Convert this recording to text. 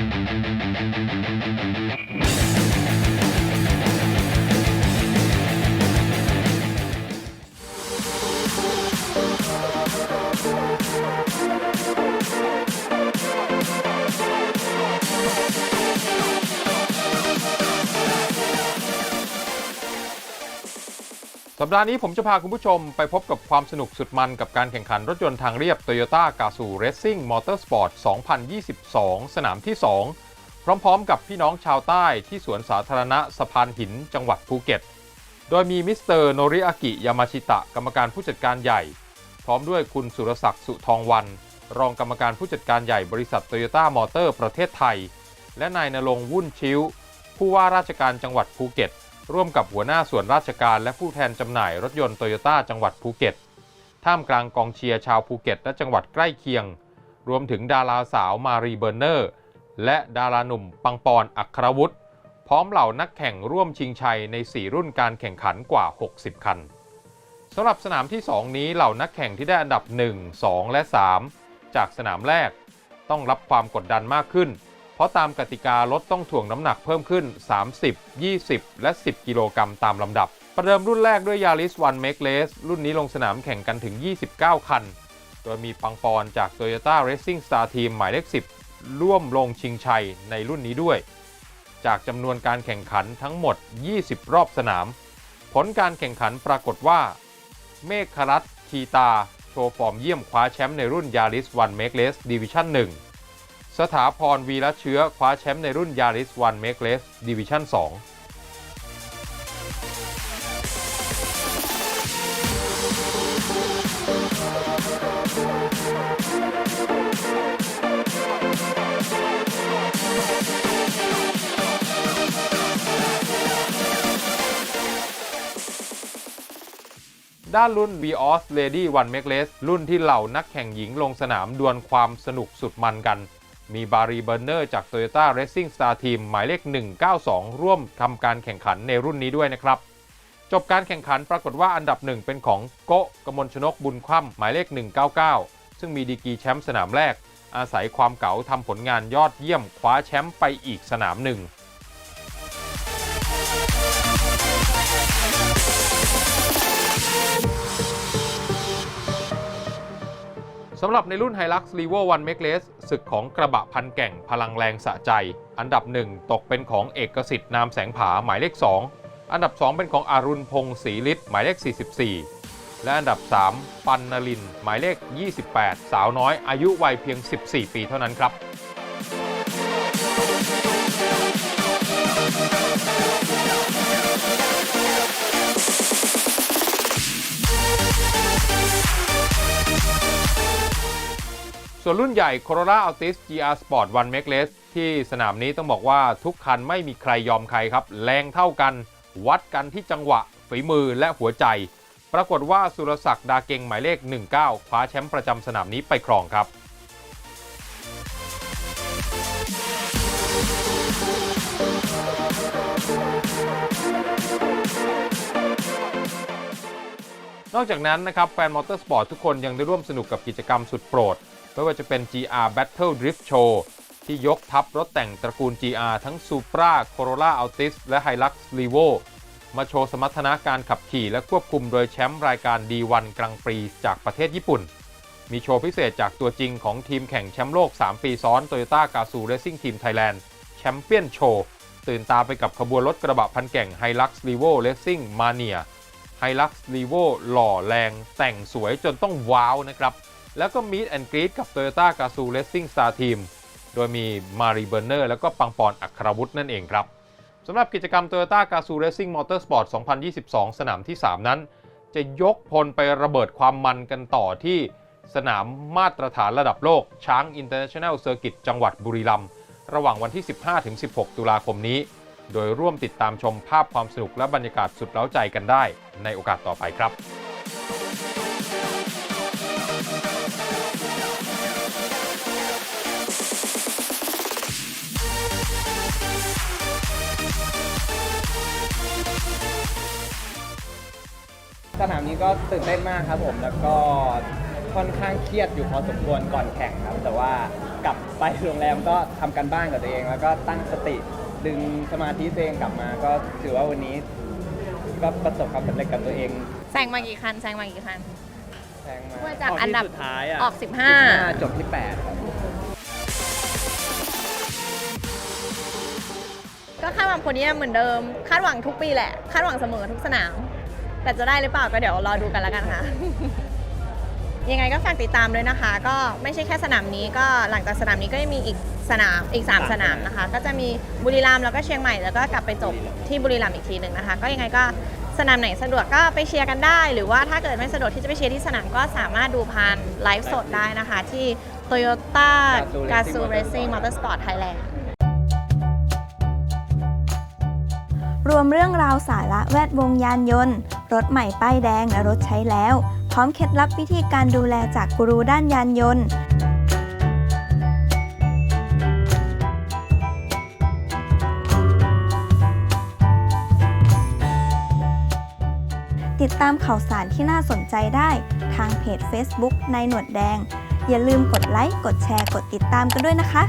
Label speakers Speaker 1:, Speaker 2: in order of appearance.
Speaker 1: Thank you. สัปดาห์นี้ผมจะพาคุณผู้ชมไปพบกับความสนุกสุดมันกับการแข่งขันรถยนต์ทางเรียบ Toyota g a z o Racing Motorsport 2022 สนามที่ 2 พร้อมๆ กับพี่น้องชาวใต้ที่สวนสาธารณะสะพานหินจังหวัดภูเก็ต โดยมีมิสเตอร์โนริอากิยามาชิตะกรรมการผู้จัดการใหญ่ พร้อมด้วยคุณสุรศักดิ์สุทองวัน รองกรรมการผู้จัดการใหญ่บริษัทโตโยต้ามอเตอร์ประเทศไทย และนายนรงวุ่นชิวผู้ว่าราชการจังหวัดภูเก็ต ร่วมกับหัวหน้าส่วนราชการและผู้แทนจำหน่ายรถยนต์โตโยต้าจังหวัดภูเก็ต ท่ามกลางกองเชียร์ชาวภูเก็ตและจังหวัดใกล้เคียง รวมถึงดาราสาวมารีเบอร์เนอร์ และดาราหนุ่มปังปอนอัครวุฒิพร้อมเหล่านักแข่งร่วมชิงชัยใน 4 รุ่นการแข่งขันกว่า 60 คันสำหรับสนามที่ 2 นี้เหล่านักแข่งที่ได้อันดับ 1 2 และ 3 จากสนามแรก ต้องรับความกดดันมากขึ้น ราะตามกติการถต้องถ่วงน้ำหนักเพิ่มขึ้น 30 20 และ 10 กิโลกรัมตามลำดับ ประเดิมรุ่นแรกด้วย Yaris One Make Race รุ่นนี้ลงสนามแข่งกันถึง 29 คัน โดยมีปังปอนจาก Toyota Racing Star Team หมายเลข 10 ร่วมลงชิงชัยในรุ่นนี้ด้วย จากจำนวนการแข่งขันทั้งหมด 20 รอบสนาม ผลการแข่งขันปรากฏว่า เมฆครัตคีตา โชว์ฟอร์มเยี่ยมคว้าแชมป์ในรุ่น Yaris One Make Race Division 1 สถาพรวีระเชื้อคว้าแชมป์ในรุ่น Yaris One Make Race Division 2ด้านรุ่น Vios Lady One Make Race รุ่นที่เหล่านักแข่งหญิงลงสนามดวลความสนุกสุดมันกัน มีบารีเบอร์เนอร์จาก Toyota Racing Star Team หมายเลข 192 ร่วมทำการแข่งขันในรุ่นนี้ด้วยนะครับ จบการแข่งขันปรากฏว่าอันดับหนึ่งเป็นของโกะกมลชนกบุญคว่ำหมายเลข 199 ซึ่งมีดีกีแชมป์สนามแรก อาศัยความเก๋าทำผลงานยอดเยี่ยมคว้าแชมป์ไปอีกสนามหนึ่ง สำหรับในรุ่น Hilux Levo One Make Race ศึกของกระบะพันแก่งพลังแรงสะใจ อันดับ 1 ตกเป็นของเอกสิทธิ์นามแสงผาหมายเลข 2 อันดับ 2 เป็นของอารุณพงศ์ศรีฤทธิ์หมายเลข 44 และอันดับ 3 ปันนลิน หมายเลข 28 สาวน้อยอายุวัยเพียง 14 ปีเท่านั้นครับ ส่วนรุ่นใหญ่ Corolla Altis GR Sport One Make Race ที่สนามนี้ต้องบอกว่าทุกคันไม่มีใครยอมใครครับ แรงเท่ากัน วัดกันที่จังหวะ ฝีมือและหัวใจ ปรากฏว่าสุรศักดิ์ดาเกงหมายเลข 19 คว้าแชมป์ประจำสนามนี้ไปครองครับนอกจากนั้นนะครับแฟนมอเตอร์สปอร์ตทุกคนยังได้ร่วมสนุกกับกิจกรรมสุดโปรด ไม่ว่าจะเป็น GR Battle Drift Show ที่ยกทัพรถแต่งตระกูล GR ทั้ง Supra Corolla Altis และ Hilux Levo มาโชว์สมรรถนะการขับขี่และควบคุมโดยแชมป์รายการ D1 กลางปรีจากประเทศญี่ปุ่น มีโชว์พิเศษจากตัวจริงของทีมแข่งแชมป์โลก 3 ปีซ้อน Toyota g a z o Racing Team Thailand Champion Show ตื่นตาไปกับขบวนรถกระบะพันแก่ง Hilux Levo Racing Mania Hilux Levo หล่อแรงแต่งสวยจนต้องว้าวนะครับ แล้วก็ Meet and Greet กับ Toyota g a z o Racing Star Team โดยมีมารีเบอร์เนอร์แล้วก็ปังปอนอัครวุฒินั่นเองครับสำหรับกิจกรรม Toyota g a z o Racing Motorsport 2022 สนามที่ 3 นั้น จะยกพลไประเบิดความมันกันต่อที่สนามมาตรฐานระดับโลกช้าง International Circuit จังหวัดบุรีรัมย์ระหว่างวันที่ 15-16 ตุลาคมนี้ โดยร่วมติดตามชมภาพความสนุกและบรรยากาศสุดเล้าใจกันได้ในโอกาสต่อไปครับ
Speaker 2: สนามนี้ก็ตื่นเต้นมากครับผมแล้วก็ค่อนข้างเครียดอยู่พอสมควรก่อนแข่งครับ แต่ว่ากลับไปโรงแรมก็ทำกันบ้านกับตัวเอง แล้วก็ตั้งสติดึงสมาธิตัวเองกลับมา ก็ถือว่าวันนี้ก็ประสบความสำเร็จกับตัวเอง
Speaker 3: แซงมากี่คันแซงมากี่คัน
Speaker 2: ซงมา
Speaker 3: ว่าจาก
Speaker 2: ที่
Speaker 3: อันดับ
Speaker 2: สุดท้ายอะ
Speaker 3: ออก
Speaker 2: จบที่แปดครับ
Speaker 3: ก็คาดหวังคนนี้เหมือนเดิม คาดหวังทุกปีแหละ คาดหวังเสมอทุกสนาม แต่จะได้หรือเปล่าก็เดี๋ยวรอดูกันแล้วกันค่ะ ยังไงก็ฝากติดตามด้วยนะคะ ก็ไม่ใช่แค่สนามนี้ก็หลังจากสนามนี้ก็ยังมีอีกสนามอีก 3 สนามนะคะ ก็จะมีบุรีรัมย์แล้วก็เชียงใหม่แล้วก็กลับไปจบที่บุรีรัมย์อีกทีหนึ่งนะคะ ก็ยังไงก็ สนามไหนสะดวกก็ไปเชียร์กันได้ หรือว่าถ้าเกิดไม่สะดวกที่จะไปเชียร์ที่สนามก็สามารถดูผ่านไลฟ์สดได้นะคะ ที่ Toyota g a z o o Racing Motorsport Thailand
Speaker 4: รวมเรื่องราวสาระแวดวงยานยนต์ รถใหม่ป้ายแดงและรถใช้แล้ว พร้อมเคล็ดลับวิธีการดูแลจากกูรูด้านยานยนต์ ติดตามข่าวสารที่น่าสนใจได้ทางเพจ Facebook นายหนวดแดง อย่าลืมกดไลค์ กดแชร์ กดติดตามกันด้วยนะคะ